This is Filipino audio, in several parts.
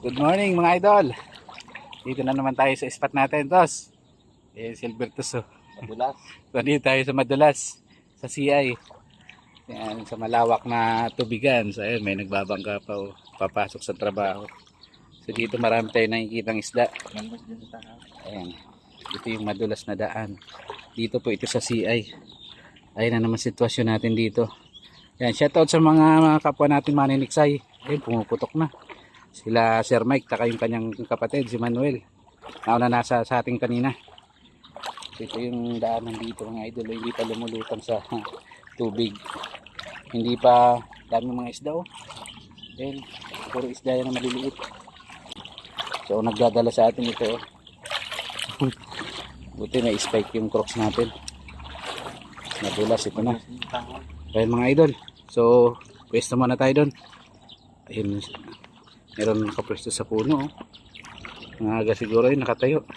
Good morning mga idol. Dito na naman tayo sa spot natin, Tos. Eh, Silver Tos. Oh. Madulas. So, dito tayo sa Madulas, sa CI. Yan, sa malawak na tubigan. So, ayun, may nagbabangka pa, oh, papasok sa trabaho. So, dito marami tayo nakikitang isda. Ayan. Ito yung madulas na daan. Dito po ito sa CI. Ayan na naman sitwasyon natin dito. Ayan, shoutout sa mga, mga kapwa natin maniniksay. Ayun, pumuputok na. Sila Sir Mike, taka yung kanyang kapatid, si Manuel. Nauna nasa sa ating kanina. Ito yung daanan dito mga idol. Hindi pa lumulutang sa tubig. Hindi pa dami mga isda oh. Ayan, puro isda yan na maliliit. So, nagdadala sa atin ito oh. Buti may spike yung crocs natin. Nadulas ito na. Ayun mga idol. So, pwesto muna tayo doon. Ayun. Meron nakapwesto sa puno. Oh. Mga aga siguro yun nakatayo.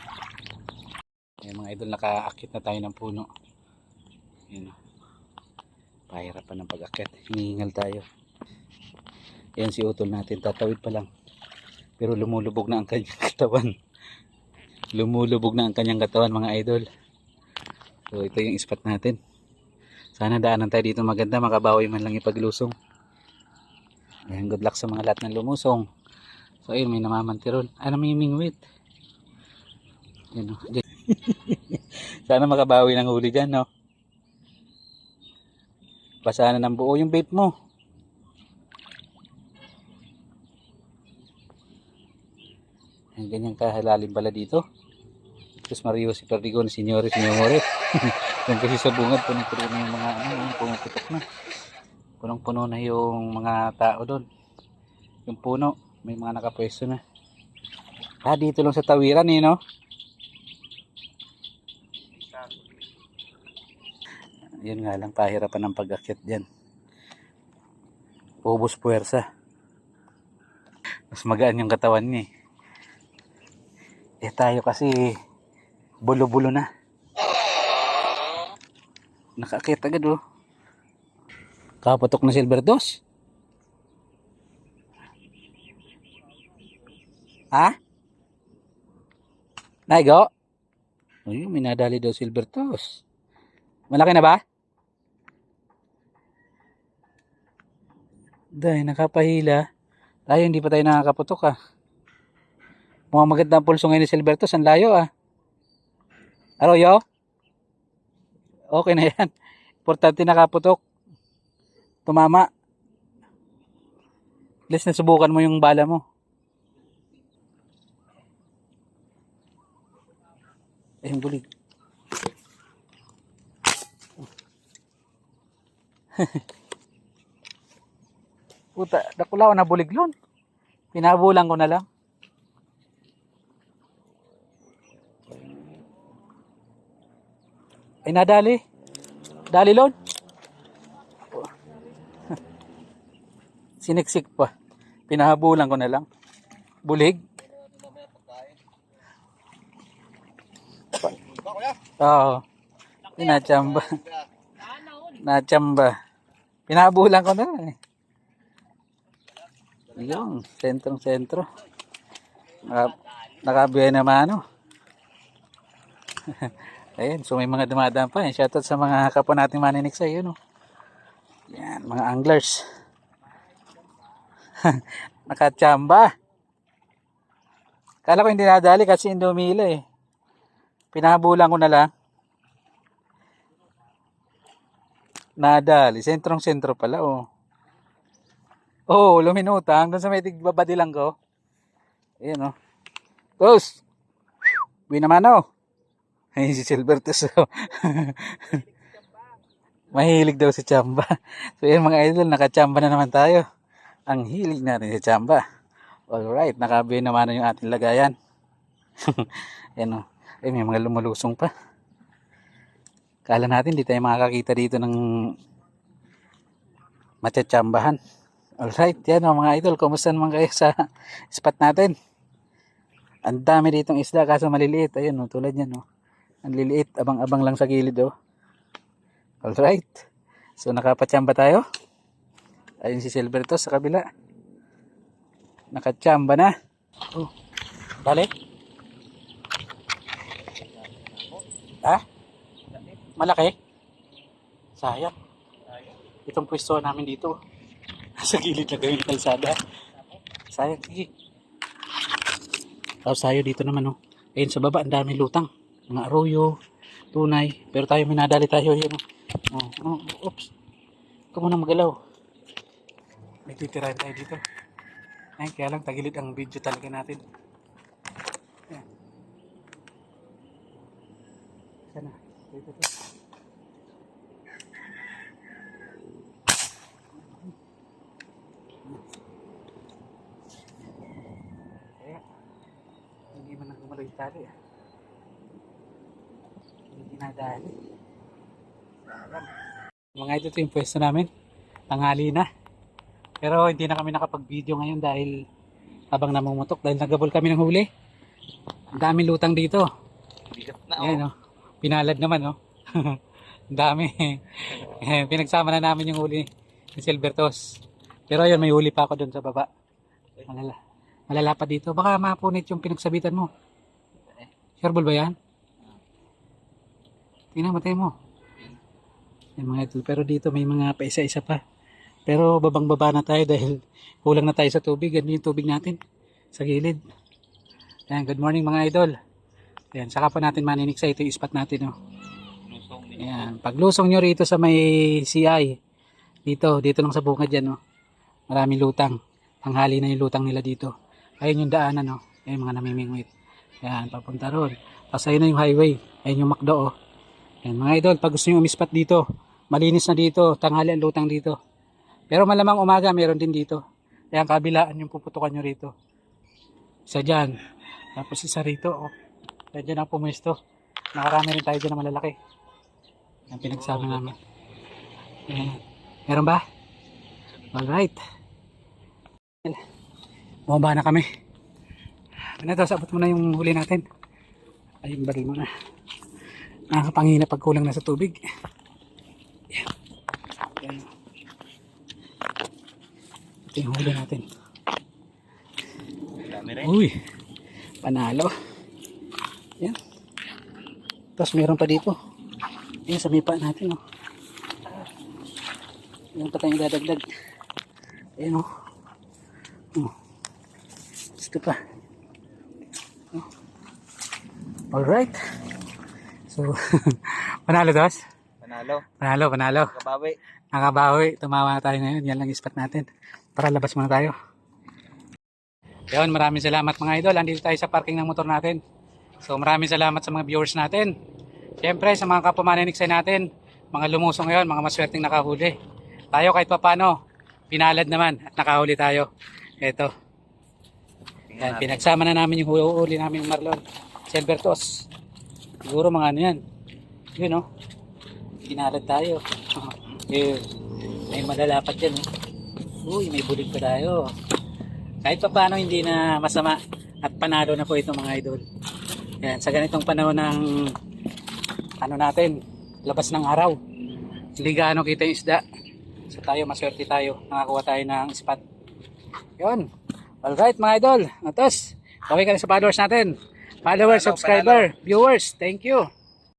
Ayun mga idol, nakaakit na tayo ng puno. Ayun. oh. Pahirapan ng pag-akit. Hinihingal tayo. Ayan si utol natin. Tatawid pa lang. Pero lumulubog na ang kanyang katawan. Lumulubog na ang kanyang katawan mga idol. So ito yung spot natin. Sana daanan tayo dito maganda, makabawi man lang ipaglusong. Ayan, good luck sa mga lahat ng lumusong. So ayun, may namamanti ron. Ah, namimingwit. Yan o. Sana makabawi ng huli dyan, no? Basa na ng buo yung vape mo. Ayan, ganyan kahalalim pala dito. Tapos Mario si Perdigon, Signore, Signore. Yung kasi sa bungad, punong-puno na yung mga ano, pumuputok na. Punong-puno na yung mga tao doon. Yung puno, may mga nakapwesto na. Ah, dito lang sa tawiran eh, no? Yun nga lang, pahirapan ng pag-akit dyan. Ubus puwersa. Mas magaan yung katawan niya eh. Eh tayo kasi bulo-bulo na. Nakakit agad oh. Kapatok na silver dos. Ha? Naigo? Ayun, may nadali daw silver toss. Malaki na ba? Dahil nakapahila. Tayo hindi pa tayo nakakaputok ah. Mukhang maganda ang pulso ngayon ni Silberto. San layo ah. Aroyo? Okay na yan. Importante nakaputok. Tumama. At least nasubukan mo yung bala mo. Eh, yung bulig. Puta, dakulaw na bulig lon. Pinabulang ko na lang. Ay nadali. Dali lon. Siniksik pa. Pinahabulan ko na lang. Bulig. Oo. Pinachamba. Nachamba. Pinahabulan ko na eh. Yung, sentrong sentro. Naka, nakabiya naman ano. Ayun, so may mga dumadaan pa. Yan. Shoutout sa mga kapwa nating maninig sa iyo, no? Yan, mga anglers. Nakachamba. Kala ko hindi nadali kasi hindi umila eh. Pinahabulan ko na lang. Nadali. Sentrong sentro pala, oh. Oh, luminutang. Doon sa may tigbabadilang ko. Ayan, oh. Tos! Uwi naman, oh. Ay, si Silbertus. oh. Mahilig daw si Chamba. So, yan mga idol, nakachamba na naman tayo. Ang hilig natin si Chamba. Alright, nakabi naman na yung ating lagayan. yan o. Ay, may mga lumulusong pa. Kala natin, di tayo makakakita dito ng matsatsambahan. Alright, yan o mga idol. Kumusta naman kayo sa spot natin? Ang dami ditong isda kaso maliliit. Ayun o, tulad yan o. Ang liliit, abang-abang lang sa gilid oh. Alright. So nakapatsamba tayo. Ayun si Silverto sa kabila. Nakatsamba na. Dali. Ha? Malaki? Sayang. Itong pwesto namin dito. Sa gilid na gawin kalsada. Sayang, sige. Tapos tayo dito naman, oh. Ayun sa baba, ang daming lutang. Mga arroyo, tunay. Pero tayo minadali tayo yun, oh. Oh, oh, oops. Ka muna magalaw. May tayo dito. Ay, kaya lang tagilid ang video talaga natin. Sana. Dito to. Kaya, hindi man nagumalo yung tali ah. Hindi nadali. Sayang. Mga ito, ito yung pwesto namin. Tanghali na. Pero hindi na kami nakapag-video ngayon dahil habang namumutok dahil nagabol kami ng huli. Ang daming lutang dito. Bigat na Ayan oh. Pinalad naman. Ang dami. Eh, Pinagsama na namin yung huli ni Silvertos. Pero ayun, may huli pa ako doon sa baba. Malala. Malala pa dito. Baka mapunit yung pinagsabitan mo. Shareball ba yan? Tingnan, matay mo. Yung mga ito. Pero dito may mga paisa-isa pa. Pero babang baba na tayo dahil kulang na tayo sa tubig. Ganun yung tubig natin sa gilid. Ayan, good morning mga idol. Ayan, saka pa natin maninik sa ito yung spot natin. Oh. Ayan, paglusong nyo rito sa may CI, dito, dito lang sa bungad yan. Oh. Maraming lutang. Tanghali na yung lutang nila dito. Ayun yung daanan. Oh. Ayun mga namimingwit. Ayan, papunta ron. Tapos ayun na yung highway. Ayun yung McDo. Oh. Ayan, mga idol, pag gusto nyo umispat dito, malinis na dito, tanghali ang lutang dito. Pero malamang umaga, meron din dito. Kaya ang kabilaan yung puputukan nyo rito. Isa dyan. Tapos isa rito. Oh. Kaya dyan ang pumesto. Nakarami rin tayo dyan na malalaki. Ang pinagsama namin. Ayan. Meron ba? Alright. Bumaba na kami. Ano to, sabot mo na yung huli natin. Ay, yung baril mo na. Nakakapangina pag kulang na sa tubig. Ayan. Ayan. Ito yung huli natin. Uy, panalo. Yan. Tapos meron pa dito. Yan, sa mipa natin, oh. Yan pa tayong dadagdag. Ayan, oh. Oh. Ito pa. Oh. Alright. So, panalo, dos. Panalo. Panalo, panalo. Kabawi. Nakabawi. Tumawa na tayo ngayon. Yan lang spot natin. Para labas muna tayo. Yun, maraming salamat mga idol. Andito tayo sa parking ng motor natin. So maraming salamat sa mga viewers natin. Siyempre sa mga kapamaniniksa natin, mga lumusong ngayon, mga maswerteng nakahuli. Tayo kahit papano, pinalad naman at nakahuli tayo. Ito, yan, pinagsama na namin yung huli, namin yung Marlon. Silvertos. Siguro mga ano yan. Yun oh. Pinalad tayo. Yun. May madalapat yan oh. Uy, may bulig pa tayo. Kahit pa paano hindi na masama at panalo na po ito mga idol. Yan, sa ganitong panahon ng ano natin, labas ng araw. Hindi gaano kita yung isda. So tayo, maswerte tayo. Nakakuha tayo ng spot. Yun. Alright mga idol. Atos, okay ka sa followers natin. Followers, subscriber, viewers. Thank you.